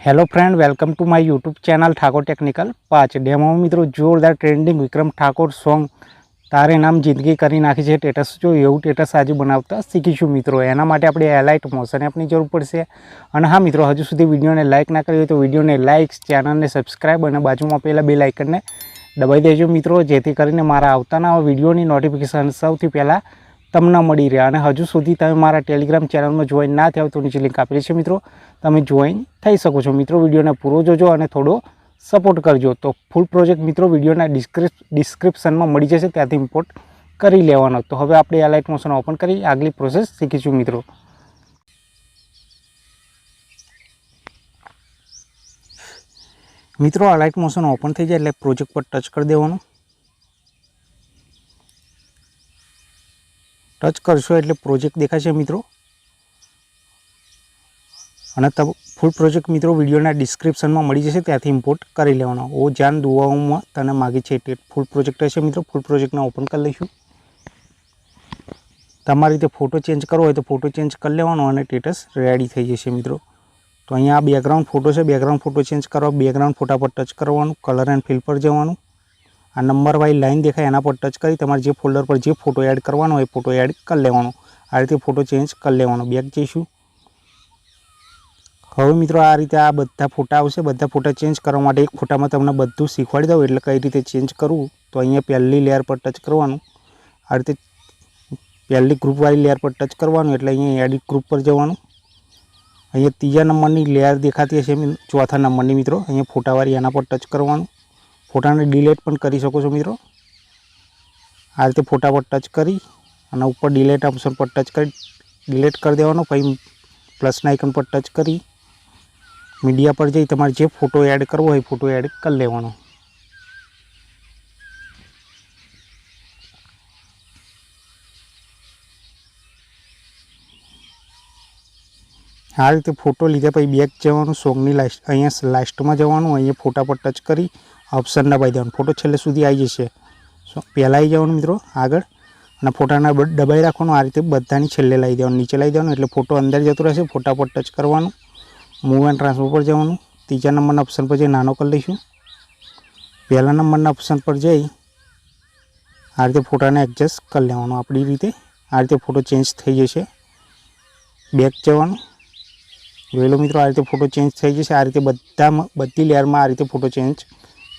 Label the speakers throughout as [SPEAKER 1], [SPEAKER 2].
[SPEAKER 1] Hello friend welcome to my YouTube channel Thakor technical પાંચ ડેમોમાં મિત્રો, જોરદાર ટ્રેન્ડિંગ વિક્રમ ઠાકોર સોંગ તારે નામ જિંદગી કરી નાખી છે ટેટસ જો એવું ટેટસ આજે બનાવતા શીખીશું મિત્રો. એના માટે આપણે એલાઇટ મોશન એપની જરૂર પડશે. અને હા મિત્રો, હજુ સુધી વિડીયોને લાઇક ના કરી હોય તો વિડીયોને લાઇક ચેનલને સબસ્ક્રાઈબ અને બાજુમાં પેલા બે લાઇકનને દબાઈ દેજો મિત્રો. જેથી કરીને મારા આવતાના વિડીયોની નોટિફિકેશન સૌથી પહેલાં તમને મળી રહે અને હજુ સુધી તમે મારા ટેલિગ્રામ ચેનલમાં જોઈન ના થયા તો નીચે લિંક આપેલી છે મિત્રો. તમે જોઈન થઈ શકો છો. મિત્રો, વિડીયોને પૂરો જોજો અને થોડો સપોર્ટ કરજો. તો ફૂલ પ્રોજેક્ટ મિત્રો વિડીયોના ડિસ્ક્રિપ ડિસ્ક્રિપ્શનમાં મળી જશે. ત્યાંથી ઇમ્પોર્ટ કરી લેવાનો. તો હવે આપણે આ લાઇટ મોશન ઓપન કરી. આગલી પ્રોસેસ શીખીશું મિત્રો. મિત્રો, આ લાઇટ મોશન ઓપન થઈ જાય એટલે પ્રોજેક્ટ પર ટચ કરી દેવાનું. ટચ કરશો એટલે પ્રોજેક્ટ દેખાશે મિત્રો. અને તબ ફૂલ પ્રોજેક્ટ મિત્રો વિડીયોના ડિસ્ક્રિપ્શનમાં મળી જશે, ત્યાંથી ઇમ્પોર્ટ કરી લેવાનો. ઓ જાન દુઆઓમાં તને માગી છે તે ફૂલ પ્રોજેક્ટ હશે મિત્રો ફૂલ પ્રોજેક્ટને ઓપન કરી લઈશું. તમારી રીતે ફોટો ચેન્જ કરવો હોય તો ફોટો ચેન્જ કરી લેવાનો અને સ્ટેટસ રેડી થઈ જશે મિત્રો. તો અહીંયા બેકગ્રાઉન્ડ ફોટો છે બેકગ્રાઉન્ડ ફોટો ચેન્જ કરવા બેકગ્રાઉન્ડ ફોટા પર ટચ કરવાનું કલર એન્ડ ફિલ પર જવાનું. આ નંબર વાઇઝ લાઇન દેખાય, એના પર ટચ કરી તમારે જે ફોલ્ડર પર જે ફોટો એડ કરવાનો હોય ફોટો એડ કરી લેવાનો. આ રીતે ફોટો ચેન્જ કરી લેવાનો. બેક જઈશું. હવે મિત્રો આ રીતે આ બધા ફોટા આવશે. બધા ફોટા ચેન્જ કરવા માટે એક ફોટામાં તમને બધું શીખવાડી દઉં. એટલે કઈ રીતે ચેન્જ કરવું, તો અહીંયા પહેલી લેયર પર ટચ કરવાનું. આ રીતે પહેલી ગ્રુપવાળી લેયર પર ટચ કરવાનું. એટલે અહીંયા એડિટ ગ્રુપ પર જવાનું. અહીંયા ત્રીજા નંબરની લેયર દેખાતી હશે ચોથા નંબરની મિત્રો. અહીંયા ફોટાવાળી એના પર ટચ કરવાનું. ફોટાને ડિલેટ પણ કરી શકો છો મિત્રો. આ રીતે ફોટા પર ટચ કરી અને ઉપર ડિલેટ ઓપ્શન પર ટચ કરી ડિલેટ કરી દેવાનો. પછી પ્લસના આઇકન પર ટચ કરી. મીડિયા પર જઈ તમારે જે ફોટો એડ કરવો હોય ફોટો એડ કરી લેવાનો. આ રીતે ફોટો લીધા પછી બેક જવાનું સોંગની લાસ્ટ અહીંયા લાસ્ટમાં જવાનું, અહીંયા ફોટા પર ટચ કરી. ઓપ્શન દબાવી દેવાનું ફોટો છેલ્લે સુધી આવી જશે. સો, પહેલાં આવી જવાનું મિત્રો, આગળ. અને ફોટાના દબાઈ રાખવાનું, આ રીતે બધાની છેલ્લે લાવી દેવાનું, નીચે લાવી દેવાનું, એટલે ફોટો અંદર જતો રહેશે ફોટા પર ટચ કરવાનું. મૂવ એન્ડ ટ્રાન્સફર પર જવાનું. ત્રીજા નંબરના ઓપ્શન પર જઈ નાનો કરી લઈશું. પહેલા નંબરના ઓપ્શન પર જઈ, આ રીતે ફોટાને એડજસ્ટ કરી લેવાનો આપણી રીતે. આ રીતે ફોટો ચેન્જ થઈ જશે. બેક જવાનું. જોઈ મિત્રો, આ રીતે ફોટો ચેન્જ થઈ જશે. આ રીતે બધામાં બધી લેયરમાં આ રીતે ફોટો ચેન્જ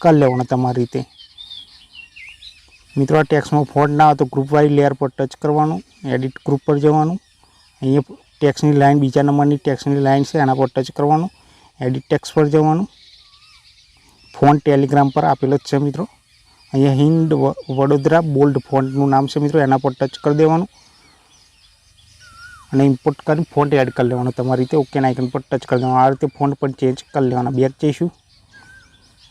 [SPEAKER 1] કરી લેવાનો તમારી રીતે. મિત્રો ટેક્સમાં ફોન્ટ ના હોય તો ગ્રુપ વાઇઝ લેયર પર ટચ કરવાનું એડિટ ગ્રુપ પર જવાનું. અહીંયા ટેક્સની લાઇન બીજા નંબરની ટેક્સની લાઇન છે, એના પર ટચ કરવાનું. એડિટ ટેક્સ પર જવાનું. ફોન ટેલિગ્રામ પર આપેલો જ છે, મિત્રો. અહીંયા હિન્દ વડોદરા બોલ્ડ ફોન્ટનું નામ છે, મિત્રો. એના પર ટચ કરી દેવાનું. અને ઇમ્પોર્ટ કરીને ફોન્ટ એડ કરી લેવાનો તમારી રીતે. ઓકે આઇકન પર ટચ કરી દેવાનું. આ રીતે ફોન્ટ પણ ચેન્જ કરી લેવાના. બેક જઈશું.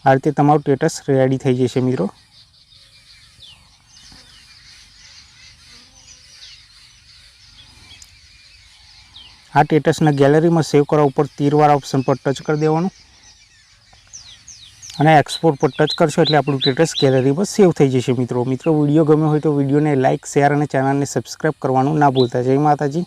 [SPEAKER 1] આ રીતે તમારું ટેટસ રેડી થઈ જશે મિત્રો. આ ટેટસને ગેલેરીમાં સેવ કરવા ઉપર તીરવાળા ઓપ્શન પર ટચ કરી દેવાનું. અને એક્સપોર્ટ પર ટચ કરશો એટલે આપણું સ્ટેટસ ગેલેરીમાં સેવ થઈ જશે મિત્રો. મિત્રો વીડિયો ગમ્યો હોય તો વિડીયોને લાઇક શેર અને ચેનલને સબસ્ક્રાઈબ કરવાનું ના ભૂલતા. જય માતાજી.